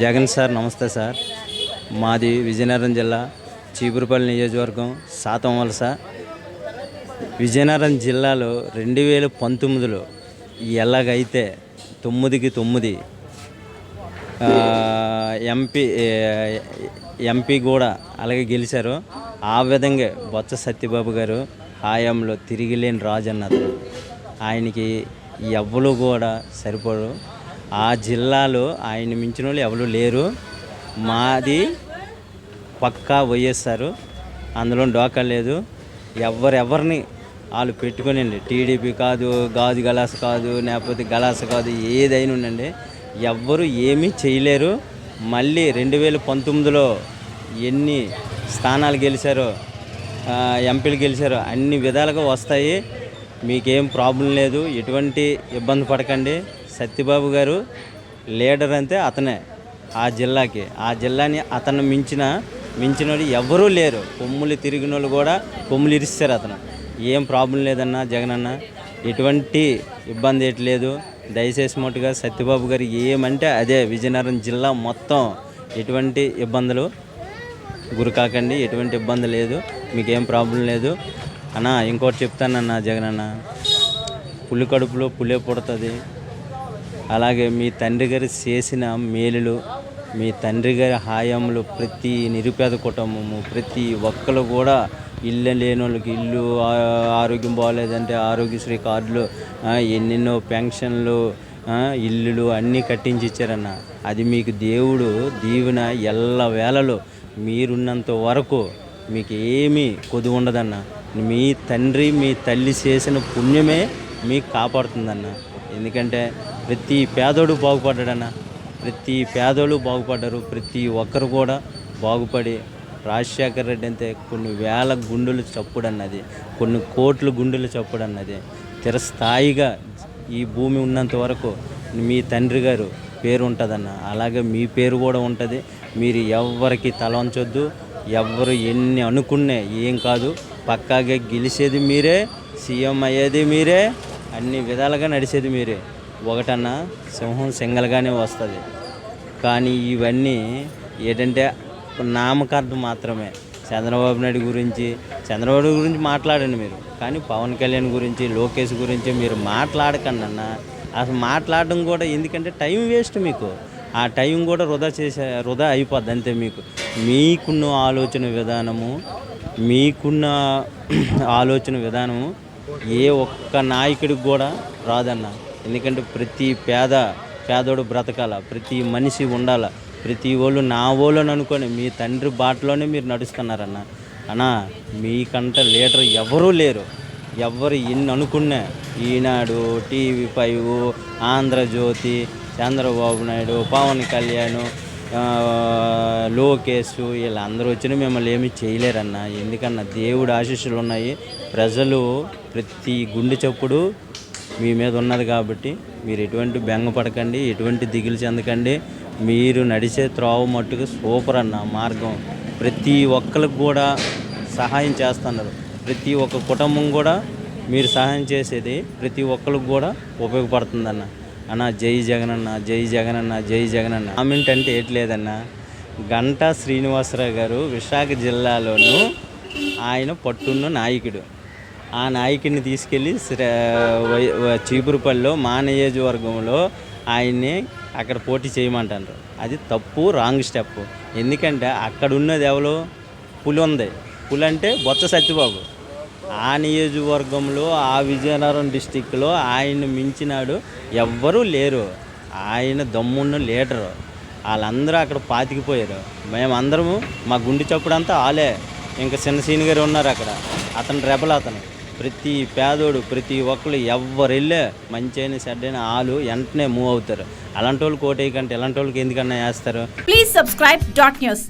Jagan sir నమస్తే sir. మాది విజయనగరం జిల్లా చీపురుపల్లి నియోజకవర్గం శాతం వలస విజయనగరం జిల్లాలో రెండు వేల పంతొమ్మిదిలో ఎలాగైతే తొమ్మిదికి తొమ్మిది ఎంపీ ఎంపీ కూడా అలాగే గెలిచారు ఆ విధంగా బొత్స సత్యబాబు గారు హాయంలో తిరిగిలేని రాజు అన్నారు ఆయనకి ఎవ్వరు కూడా సరిపడు ఆ జిల్లాలో ఆయన మించిన వాళ్ళు ఎవరు లేరు. మాది పక్కా వైఎస్ఆర్. అందులో డోకా లేదు. ఎవరెవరిని వాళ్ళు పెట్టుకునండి. టీడీపీ కాదు గాజు గలాస కాదు లేకపోతే గలాస కాదు ఏదైనా ఉండండి. ఎవ్వరు ఏమీ చేయలేరు. మళ్ళీ రెండు వేల పంతొమ్మిదిలో ఎన్ని స్థానాలు గెలిచారో ఎంపీలు గెలిచారో అన్ని విధాలుగా వస్తాయి. మీకేం ప్రాబ్లం లేదు. ఎటువంటి ఇబ్బంది పడకండి. సత్యబాబు గారు లీడర్ అంతే అతనే ఆ జిల్లాకి. ఆ జిల్లాని అతను మించిన మించిన ఎవరూ లేరు. కొమ్ములు తిరిగిన వాళ్ళు కూడా కొమ్ములు ఇరిస్తారు అతను. ఏం ప్రాబ్లం లేదన్నా జగనన్న ఎటువంటి ఇబ్బంది ఏటి లేదు. దయచేసి మట్టుగా సత్యబాబు గారు ఏమంటే అదే విజయనగరం జిల్లా మొత్తం ఎటువంటి ఇబ్బందులు గురికాకండి ఎటువంటి ఇబ్బంది లేదు. మీకేం ప్రాబ్లం లేదు. అన్న ఇంకోటి చెప్తానన్నా జగనన్న. పులి కడుపులో పులే పుడుతుంది. అలాగే మీ తండ్రి గారు చేసిన మేలులు మీ తండ్రి గారి హాయంలో ప్రతి నిరుపేద కుటుంబము ప్రతి ఒక్కరు కూడా ఇల్లు లేని వాళ్ళకి ఇల్లు ఆరోగ్యం బాగాలేదంటే ఆరోగ్యశ్రీ కార్డులు ఎన్నెన్నో పెన్షన్లు ఇల్లులు అన్నీ కట్టించి ఇచ్చారన్న. అది మీకు దేవుడు దీవెన ఎల్ల వేళలో మీరున్నంత వరకు మీకు ఏమీ కొద్ది ఉండదన్న. మీ తండ్రి మీ తల్లి చేసిన పుణ్యమే మీకు కాపాడుతుందన్న. ఎందుకంటే ప్రతి పేదోడు బాగుపడ్డాడన్న. ప్రతి పేదోళ్ళు బాగుపడ్డారు. ప్రతి ఒక్కరు కూడా బాగుపడి రాజశేఖర్ రెడ్డి అంటే కొన్ని వేల గుండెలు చప్పుడన్నది. కొన్ని కోట్ల గుండెలు చప్పుడన్నది. తిరస్థాయిగా ఈ భూమి ఉన్నంత వరకు మీ తండ్రి గారు పేరు ఉంటుందన్న. అలాగే మీ పేరు కూడా ఉంటుంది. మీరు ఎవరికి తలవంచొద్దు ఎవరు ఎన్ని అనుకున్నా ఏం కాదు. పక్కాగా గెలిచేది మీరే సీఎం అయ్యేది మీరే అన్ని విధాలుగా నడిచేది మీరే. ఒకటన్నా సింహం సింగల్గానే వస్తుంది. కానీ ఇవన్నీ ఏంటంటే నామకార్థం మాత్రమే. చంద్రబాబు నాయుడు గురించి చంద్రబాబు గురించి మాట్లాడండి మీరు. కానీ పవన్ కళ్యాణ్ గురించి లోకేష్ గురించి మీరు మాట్లాడకండి అన్న అసలు మాట్లాడడం కూడా ఎందుకంటే టైం వేస్ట్ మీకు. ఆ టైం కూడా వృధా చేసే వృధా అయిపోద్ది అంతే మీకు. మీకున్న ఆలోచన విధానము మీకున్న ఆలోచన విధానము ఏ ఒక్క నాయకుడికి కూడా రాదన్న. ఎందుకంటే ప్రతి పేద పేదోడు బ్రతకాల ప్రతి మనిషి ఉండాల ప్రతి వాళ్ళు నా వాళ్ళని అనుకొని మీ తండ్రి బాటలోనే మీరు నడుస్తున్నారన్న. అన్నా మీకంట లీడర్ ఎవరూ లేరు. ఎవరు ఎన్ని అనుకున్నా ఈనాడు టీవీ ఫైవ్ ఆంధ్రజ్యోతి చంద్రబాబు నాయుడు పవన్ కళ్యాణ్ లోకేష్ వీళ్ళందరూ వచ్చినా మిమ్మల్ని ఏమీ చేయలేరన్న. ఎందుకన్నా దేవుడు ఆశీస్సులు ఉన్నాయి. ప్రజలు ప్రతి గుండె చప్పుడు మీ మీద ఉన్నది కాబట్టి మీరు ఎటువంటి బెంగ పడకండి ఎటువంటి దిగులు చెందకండి. మీరు నడిచే త్రోవ మట్టుకు సూపర్ అన్న మార్గం. ప్రతి ఒక్కరికి కూడా సహాయం చేస్తున్నారు. ప్రతి ఒక్క కుటుంబం కూడా మీరు సహాయం చేసేది ప్రతి ఒక్కరికి కూడా ఉపయోగపడుతుందన్న. అన్న జై జగనన్న జై జగనన్న జై జగనన్న కామెంట్ అంటే ఏటి గంటా శ్రీనివాసరావు గారు విశాఖ జిల్లాలోను ఆయన పట్టున్న నాయకుడు. ఆ నాయకుడిని తీసుకెళ్ళి చీపురుపల్లిలో మా నియోజకవర్గంలో ఆయన్ని అక్కడ పోటీ చేయమంటారు అది తప్పు రాంగ్ స్టెప్. ఎందుకంటే అక్కడ ఉన్నది ఎవరు? పులి ఉంది. పులి అంటే బొత్స సత్యబాబు. ఆ నియోజకవర్గంలో ఆ విజయనగరం డిస్టిక్లో ఆయన్ని మించినాడు ఎవ్వరూ లేరు. ఆయన దమ్మున్న లీడరు. వాళ్ళందరూ అక్కడ పాతికిపోయారు. మేమందరము మా గుండె చప్పుడంతా ఆలే. ఇంకా చిన్న సీని గారు ఉన్నారు అక్కడ. అతను రెబల్ అతను. ప్రతి పేదోడు ప్రతి ఒక్కరు ఎవరు వెళ్ళే మంచి అయిన ఆలు వెంటనే మూవ్ అవుతారు. అలాంటి వాళ్ళు కోటేయకంటే ఇలాంటి వాళ్ళకి ఎందుకన్నా వేస్తారు? Please subscribe dot news